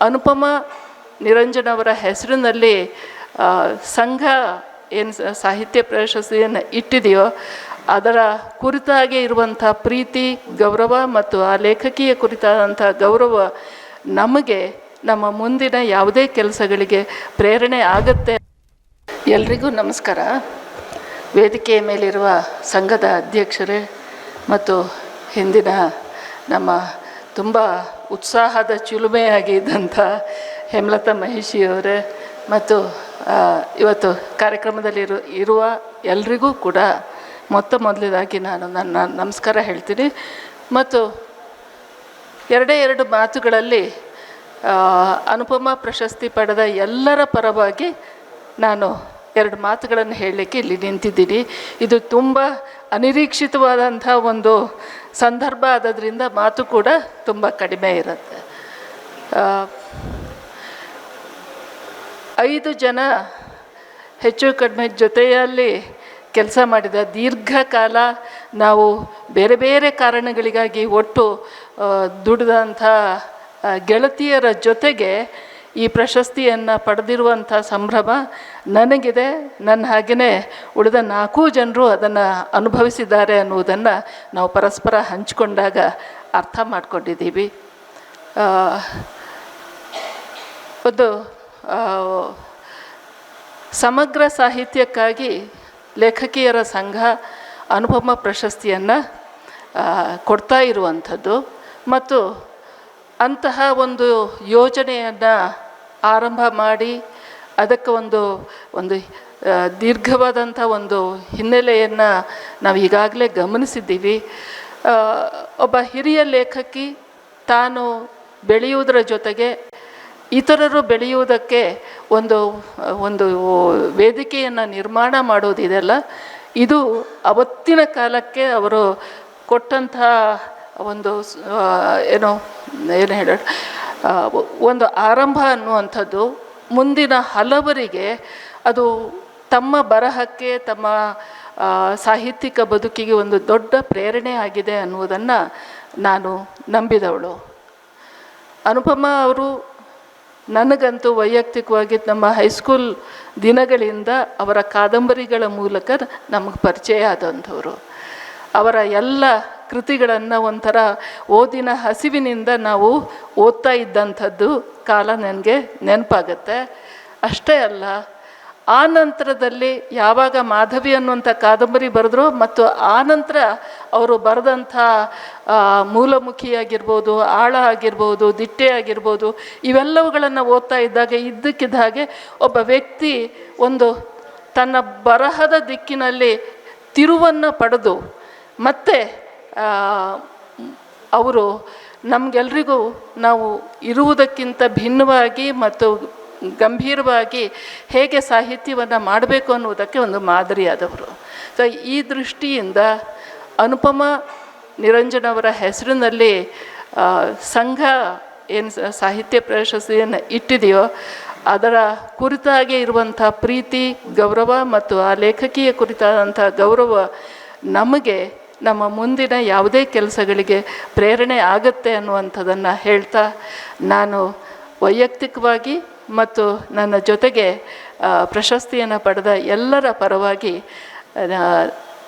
ಅನುಪಮ ನಿರಂಜನ್ ಅವರ ಹೆಸರಿನಲ್ಲಿ ಸಂಘ ಏನು ಸಾಹಿತ್ಯ ಪ್ರಶಸ್ತಿಯನ್ನು ಇಟ್ಟಿದೆಯೋ, ಅದರ ಕುರಿತಾಗಿ ಇರುವಂಥ ಪ್ರೀತಿ, ಗೌರವ ಮತ್ತು ಆ ಲೇಖಕಿಯ ಕುರಿತಾದಂಥ ಗೌರವ ನಮಗೆ ನಮ್ಮ ಮುಂದಿನ ಯಾವುದೇ ಕೆಲಸಗಳಿಗೆ ಪ್ರೇರಣೆ ಆಗುತ್ತೆ. ಎಲ್ರಿಗೂ ನಮಸ್ಕಾರ. ವೇದಿಕೆಯ ಮೇಲಿರುವ ಸಂಘದ ಅಧ್ಯಕ್ಷರೇ ಮತ್ತು ಹಿಂದಿನ ನಮ್ಮ ತುಂಬ ಉತ್ಸಾಹದ ಚಿಲುಮೆಯಾಗಿದ್ದಂಥ ಹೇಮಲತಾ ಮಹಿಷಿಯವರೇ ಮತ್ತು ಇವತ್ತು ಕಾರ್ಯಕ್ರಮದಲ್ಲಿರು ಇರುವ ಎಲ್ರಿಗೂ ಕೂಡ ಮೊತ್ತ ಮೊದಲನೇದಾಗಿ ನಾನು ನನ್ನ ನಮಸ್ಕಾರ ಹೇಳ್ತೀನಿ. ಮತ್ತು ಎರಡೇ ಎರಡು ಮಾತುಗಳಲ್ಲಿ ಅನುಪಮ ಪ್ರಶಸ್ತಿ ಪಡೆದ ಎಲ್ಲರ ಪರವಾಗಿ ನಾನು ಎರಡು ಮಾತುಗಳನ್ನು ಹೇಳಲಿಕ್ಕೆ ಇಲ್ಲಿ ನಿಂತಿದ್ದೀನಿ. ಇದು ತುಂಬ ಅನಿರೀಕ್ಷಿತವಾದಂಥ ಒಂದು ಸಂದರ್ಭ ಆದದ್ರಿಂದ ಮಾತು ಕೂಡ ತುಂಬ ಕಡಿಮೆ ಇರುತ್ತೆ. ಐದು ಜನ ಹೆಚ್ಚು ಕಡಿಮೆ ಜೊತೆಯಲ್ಲಿ ಕೆಲಸ ಮಾಡಿದ ದೀರ್ಘಕಾಲ ನಾವು ಬೇರೆ ಬೇರೆ ಕಾರಣಗಳಿಗಾಗಿ ಒಟ್ಟು ದುಡಿದಂಥ ಗೆಳತಿಯರ ಜೊತೆಗೆ ಈ ಪ್ರಶಸ್ತಿಯನ್ನು ಪಡೆದಿರುವಂಥ ಸಂಭ್ರಮ ನನಗಿದೆ, ನನ್ನ ಹಾಗೆಯೇ ಉಳಿದ ನಾಲ್ಕು ಜನರು ಅದನ್ನು ಅನುಭವಿಸಿದ್ದಾರೆ ಅನ್ನುವುದನ್ನು ನಾವು ಪರಸ್ಪರ ಹಂಚಿಕೊಂಡಾಗ ಅರ್ಥ ಮಾಡಿಕೊಂಡಿದ್ದೀವಿ. ಒಂದು ಸಮಗ್ರ ಸಾಹಿತ್ಯಕ್ಕಾಗಿ ಲೇಖಕಿಯರ ಸಂಘ ಅನುಪಮ ಪ್ರಶಸ್ತಿಯನ್ನು ಕೊಡ್ತಾ ಇರುವಂಥದ್ದು. ಮತ್ತು ಅಂತಹ ಒಂದು ಯೋಜನೆಯನ್ನು ಆರಂಭ ಮಾಡಿ ಅದಕ್ಕೆ ಒಂದು ಒಂದು ದೀರ್ಘವಾದಂಥ ಒಂದು ಹಿನ್ನೆಲೆಯನ್ನು ನಾವು ಈಗಾಗಲೇ ಗಮನಿಸಿದ್ದೀವಿ. ಒಬ್ಬ ಹಿರಿಯ ಲೇಖಕಿ ತಾನು ಬೆಳೆಯುವುದರ ಜೊತೆಗೆ ಇತರರು ಬೆಳೆಯುವುದಕ್ಕೆ ಒಂದು ಒಂದು ವೇದಿಕೆಯನ್ನು ನಿರ್ಮಾಣ ಮಾಡೋದಿದೆಯಲ್ಲ ಇದು ಅವತ್ತಿನ ಕಾಲಕ್ಕೆ ಅವರು ಕೊಟ್ಟಂತಹ ಒಂದು ಏನು ಏನೋ ಏನು ಹೇಳ ಆ, ಒಂದು ಆರಂಭ ಅನ್ನುವಂಥದ್ದು ಮುಂದಿನ ಹಲವರಿಗೆ ಅದು ತಮ್ಮ ಬರಹಕ್ಕೆ, ತಮ್ಮ ಸಾಹಿತ್ಯಿಕ ಬದುಕಿಗೆ ಒಂದು ದೊಡ್ಡ ಪ್ರೇರಣೆ ಆಗಿದೆ ಅನ್ನುವುದನ್ನು ನಾನು ನಂಬಿದವಳು. ಅನುಪಮ ಅವರು ನನಗಂತೂ ವೈಯಕ್ತಿಕವಾಗಿ ನಮ್ಮ ಹೈಸ್ಕೂಲ್ ದಿನಗಳಿಂದ ಅವರ ಕಾದಂಬರಿಗಳ ಮೂಲಕ ನಮಗೆ ಪರಿಚಯ ಆದಂಥವರು ಅವರ ಎಲ್ಲ ಕೃತಿಗಳನ್ನು ಒಂಥರ ಓದಿನ ಹಸಿವಿನಿಂದ ನಾವು ಓದ್ತಾ ಇದ್ದಂಥದ್ದು ಕಾಲ ನನಗೆ ನೆನಪಾಗತ್ತೆ. ಅಷ್ಟೇ ಅಲ್ಲ, ಆ ನಂತರದಲ್ಲಿ ಯಾವಾಗ ಮಾಧವಿ ಅನ್ನುವಂಥ ಕಾದಂಬರಿ ಬರೆದ್ರು ಮತ್ತು ಆ ನಂತರ ಅವರು ಬರೆದಂಥ ಮೂಲಮುಖಿಯಾಗಿರ್ಬೋದು ಆಳ ಆಗಿರ್ಬೋದು, ದಿಟ್ಟೆ ಆಗಿರ್ಬೋದು, ಇವೆಲ್ಲವುಗಳನ್ನು ಓದ್ತಾ ಇದ್ದಾಗ ಇದ್ದಕ್ಕಿದ್ದ ಹಾಗೆ ಒಬ್ಬ ವ್ಯಕ್ತಿ ಒಂದು ತನ್ನ ಬರಹದ ದಿಕ್ಕಿನಲ್ಲಿ ತಿರುವನ್ನು ಪಡೆದು ಮತ್ತೆ ಅವರು ನಮಗೆಲ್ರಿಗೂ ನಾವು ಇರುವುದಕ್ಕಿಂತ ಭಿನ್ನವಾಗಿ ಮತ್ತು ಗಂಭೀರವಾಗಿ ಹೇಗೆ ಸಾಹಿತ್ಯವನ್ನು ಮಾಡಬೇಕು ಅನ್ನುವುದಕ್ಕೆ ಒಂದು ಮಾದರಿಯಾದವರು. ಸೊ ಈ ದೃಷ್ಟಿಯಿಂದ ಅನುಪಮ ನಿರಂಜನವರ ಹೆಸರಿನಲ್ಲಿ ಸಂಘ ಏನು ಸಾಹಿತ್ಯ ಪ್ರಶಸ್ತಿಯನ್ನು ಇಟ್ಟಿದೆಯೋ, ಅದರ ಕುರಿತಾಗಿ ಇರುವಂಥ ಪ್ರೀತಿ, ಗೌರವ ಮತ್ತು ಆ ಲೇಖಕಿಯ ಕುರಿತಾದಂಥ ಗೌರವ ನಮಗೆ ನಮ್ಮ ಮುಂದಿನ ಯಾವುದೇ ಕೆಲಸಗಳಿಗೆ ಪ್ರೇರಣೆ ಆಗುತ್ತೆ ಅನ್ನುವಂಥದ್ದನ್ನು ಹೇಳ್ತಾ ನಾನು ವೈಯಕ್ತಿಕವಾಗಿ ಮತ್ತು ನನ್ನ ಜೊತೆಗೆ ಪ್ರಶಸ್ತಿಯನ್ನು ಪಡೆದ ಎಲ್ಲರ ಪರವಾಗಿ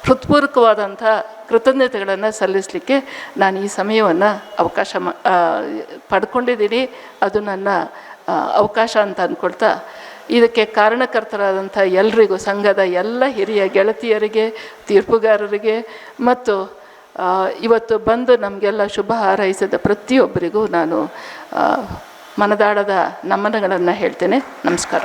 ಹೃತ್ಪೂರ್ವಕವಾದಂಥ ಕೃತಜ್ಞತೆಗಳನ್ನು ಸಲ್ಲಿಸಲಿಕ್ಕೆ ನಾನು ಈ ಸಮಯವನ್ನು ಅವಕಾಶ ಮ ಪಡ್ಕೊಂಡಿದ್ದೀನಿ. ಅದು ನನ್ನ ಅವಕಾಶ ಅಂತ ಅಂದ್ಕೊಳ್ತಾ ಇದಕ್ಕೆ ಕಾರಣಕರ್ತರಾದಂಥ ಎಲ್ರಿಗೂ ಸಂಘದ ಎಲ್ಲ ಹಿರಿಯ ಗೆಳತಿಯರಿಗೆ, ತೀರ್ಪುಗಾರರಿಗೆ ಮತ್ತು ಇವತ್ತು ಬಂದು ನಮಗೆಲ್ಲ ಶುಭ ಹಾರೈಸಿದ ಪ್ರತಿಯೊಬ್ಬರಿಗೂ ನಾನು ಮನದಾಡದ ನಮನಗಳನ್ನು ಹೇಳ್ತೇನೆ. ನಮಸ್ಕಾರ.